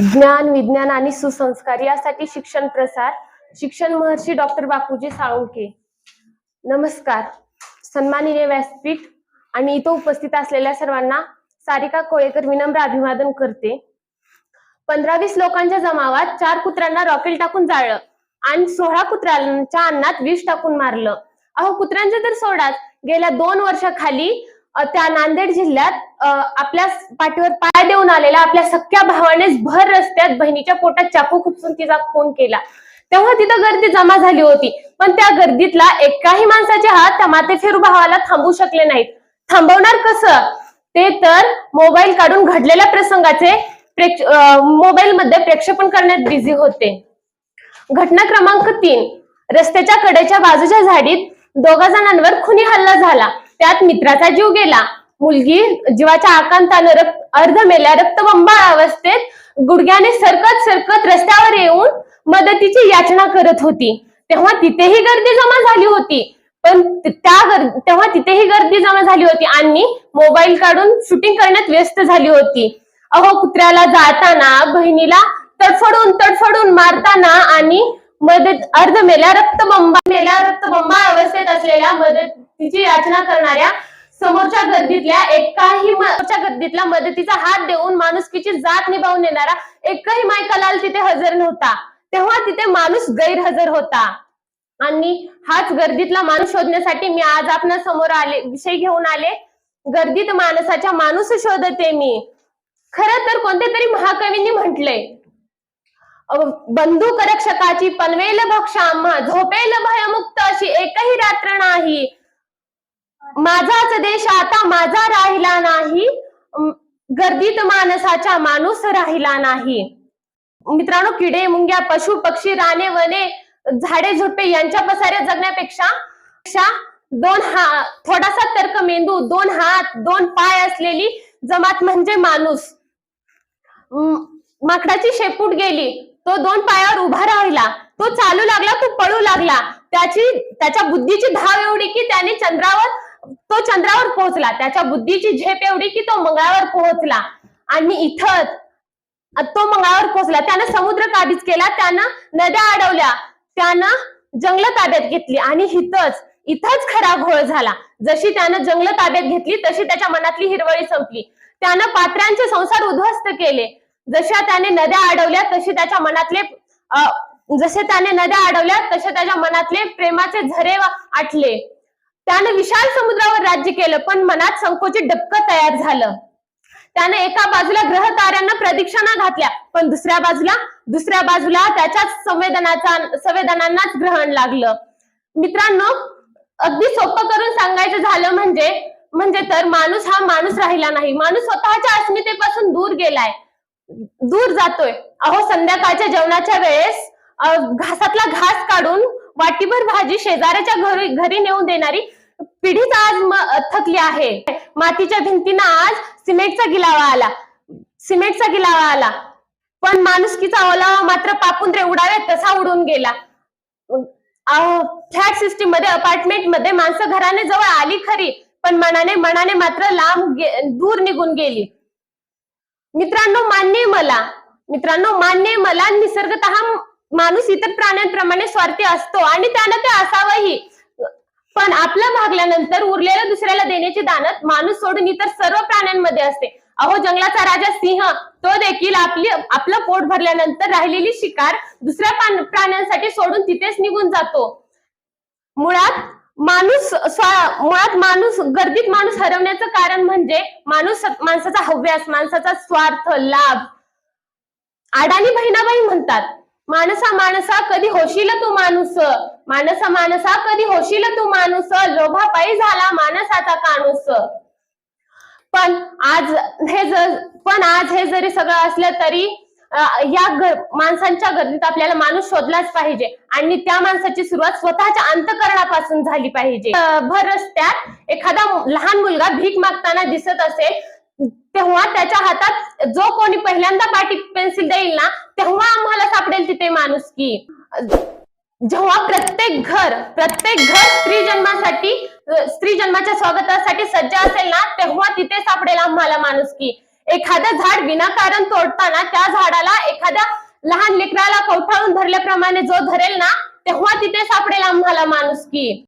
ज्ञान विज्ञान आणि सुसंस्कार यासाठी शिक्षण प्रसार. शिक्षण महर्षी डॉक्टर बापूजी साळुंके नमस्कार. सन्माननीय व्यासपीठ आणि इथं उपस्थित असलेल्या सर्वांना सारिका कोळेकर विनम्र अभिवादन करते. पंधरा वीस लोकांच्या जमावात चार कुत्र्यांना रॉकेल टाकून जाळलं आणि सोळा कुत्र्यांच्या अन्नात विष टाकून मारलं. अहो कुत्र्यांचे तर सोडाच. गेल्या दोन वर्षाखाली त्या नांदेड जिल्ह्यात आपल्या पाठीवर पाय देऊन आलेल्या आपल्या सख्या भावानेच भर रस्त्यात बहिणीच्या पोटात चाकू खुपसून तिचा खून केला. तेव्हा तिथं गर्दी जमा झाली होती. पण त्या गर्दीतला एकाही माणसाचे हात त्या मातेफेरू भावाला थांबू शकले नाहीत. थांबवणार कसं? ते तर मोबाईल काढून घडलेल्या प्रसंगाचे प्रेक्ष मोबाईलमध्ये प्रक्षेपण करण्यात बिझी होते. घटना क्रमांक तीन. रस्त्याच्या कडेच्या बाजूच्या झाडीत दोघा जणांवर खुनी हल्ला झाला. त्यात मित्राचा जीव गेला. मुलगी जीवाच्या आकांतानं रक्त अर्ध मेल्या रक्तबंबाळ अवस्थेत गुडघ्याने सरकत सरकत रस्त्यावर येऊन मदतीची याचना करत होती. तेव्हा तिथेही गर्दी जमा झाली होती. पण त्या तेव्हा तिथेही गर्दी जमा झाली होती आणि मोबाईल काढून शूटिंग करण्यात व्यस्त झाली होती. अहो कुत्र्याला जाळताना बहिणीला तडफडून तडफडून मारताना आणि मदत अर्ध मेल्या रक्तबंबा मेल्या रक्तबंबा अवस्थेत असलेल्या मदत तिची याचना करणाऱ्या समोरच्या गर्दीतल्या एकाही म- समोरच्या गर्दीतला मदतीचा हात देऊन माणुसकीची जात निभावून येणारा एकही मायकलाल तिथे हजर नव्हता. तेव्हा तिथे माणूस गैरहजर होता. आणि हाच गर्दीतला माणूस शोधण्यासाठी मी आज आपण समोर आले विषय घेऊन आले. गर्दीत माणसाच्या माणूस शोधते मी. खर तर कोणत्या तरी महाकवींनी म्हटलंय. बंधू बंदूक रक्षकाची पनवेल भक्षाम्हा झोपेल भयमुक्त अशी एकही रात्र नाही. माझाच देश आता माझा राहिला नाही. गर्दीत माणसाच्या माणूस राहिला नाही. मित्रांनो किडे मुंग्या पशु पक्षी राणे वने झाडे झुडपे यांच्या पसाऱ्या जगण्यापेक्षा दोन हा थोडासा तर्क मेंदू दोन हात दोन पाय असलेली जमात म्हणजे माणूस. माकडाची शेपूट गेली तो दोन पायावर उभा राहिला तो चालू लागला तो पळू लागला. त्याची त्याच्या बुद्धीची धाव एवढी की त्याने चंद्रावर तो चंद्रावर पोहोचला. त्याच्या बुद्धीची झेप एवढी की तो मंगळावर पोहोचला. आणि इथं तो मंगळावर पोहोचला. त्यानं समुद्र काबीज केला त्यानं नद्या अडवल्या त्यानं जंगल ताब्यात घेतली आणि इथंच इथंच खरा घोळ झाला. जशी त्यानं जंगल ताब्यात घेतली तशी त्याच्या मनातली हिरवळी संपली. त्यानं पात्र्यांचे संसार उद्ध्वस्त केले. जशा त्याने नद्या अडवल्या तशी त्याच्या मनातले जसे त्याने नद्या अडवल्या तसे त्याच्या मनातले प्रेमाचे झरे आटले. त्यानं विशाल समुद्रावर राज्य केलं पण मनात संकोचित डबकं तयार झालं. त्याने एका बाजूला ग्रह ताऱ्यांना प्रदीक्षणा घातल्या पण दुसऱ्या बाजूला दुसऱ्या बाजूला त्याच्याच संवेदनाचा संवेदनांनाच ग्रहण लागलं. मित्रांनो अगदी सोपं करून सांगायचं झालं म्हणजे म्हणजे तर माणूस हा माणूस राहिला नाही. माणूस स्वतःच्या अस्मितेपासून दूर गेलाय. दूर जातोय. अहो संध्याकाळच्या जेवणाच्या वेळेस घासातला घास काढून वाटीभर भाजी शेजाऱ्याच्या घरी घरी नेऊन देणारी पिढीच आज थकली आहे. मातीच्या भिंतींना आज सिमेंटचा गिलावा आला. सिमेंटचा गिलावा आला. पण माणुसकीचा ओलावा मात्र पापुंद्रे उडावे तसा उडून गेला. फ्लॅट सिस्टीममध्ये अपार्टमेंटमध्ये माणसं घराने जवळ आली खरी पण मनाने मनाने मात्र लांब दूर निघून गेली. मित्रांनो मान्य मला. मित्रांनो मान्य मला. निसर्गत माणूस इतर प्राण्यांप्रमाणे स्वार्थी असतो आणि त्यानं ते असावंही. पण आपलं भागल्यानंतर उरलेलं दुसऱ्याला देण्याची दानत माणूस सोडून इतर सर्व प्राण्यांमध्ये असते. अहो जंगलाचा राजा सिंह तो देखील आपली आपलं पोट भरल्यानंतर राहिलेली शिकार दुसऱ्या प्राण्यांसाठी सोडून तिथेच निघून जातो. मुळात माणूस मुळात माणूस गर्दीत माणूस हरवण्याचं कारण म्हणजे माणूस माणसाचा हव्यास माणसाचा स्वार्थ लाभ. अडाणी बहिणाबाई म्हणतात माणसा माणसा कधी होशील तू माणूस? माणसा माणसा कधी होशील तू माणूस? लोभापायी झाला माणसाचा काणूस. पण आज हे जर पण आज हे जरी सगळं असलं तरी या माणसांच्या गर्दीत आपल्याला माणूस शोधलाच पाहिजे आणि त्या माणसाची सुरुवात स्वतःच्या अंतकरणापासून झाली पाहिजे. भर रस्त्यात एखादा लहान मुलगा भीक मागताना दिसत असेल तेव्हा त्याच्या हातात जो कोणी पहिल्यांदा पाटी पेन्सिल देईल ना तेव्हा आम्हाला सापडेल तिथे माणुसकी. जेव्हा प्रत्येक घर प्रत्येक घर स्त्री जन्मासाठी स्त्री जन्माच्या स्वागतासाठी सज्ज असेल ना तेव्हा तिथे सापडेल आम्हाला माणुसकी. एखादं झाड विनाकारण तोडताना त्या झाडाला एखाद्या लहान लेकराला कवठाळून धरल्याप्रमाणे जो धरेल ना तेव्हा तिथे सापडेल आम्हाला माणुसकी.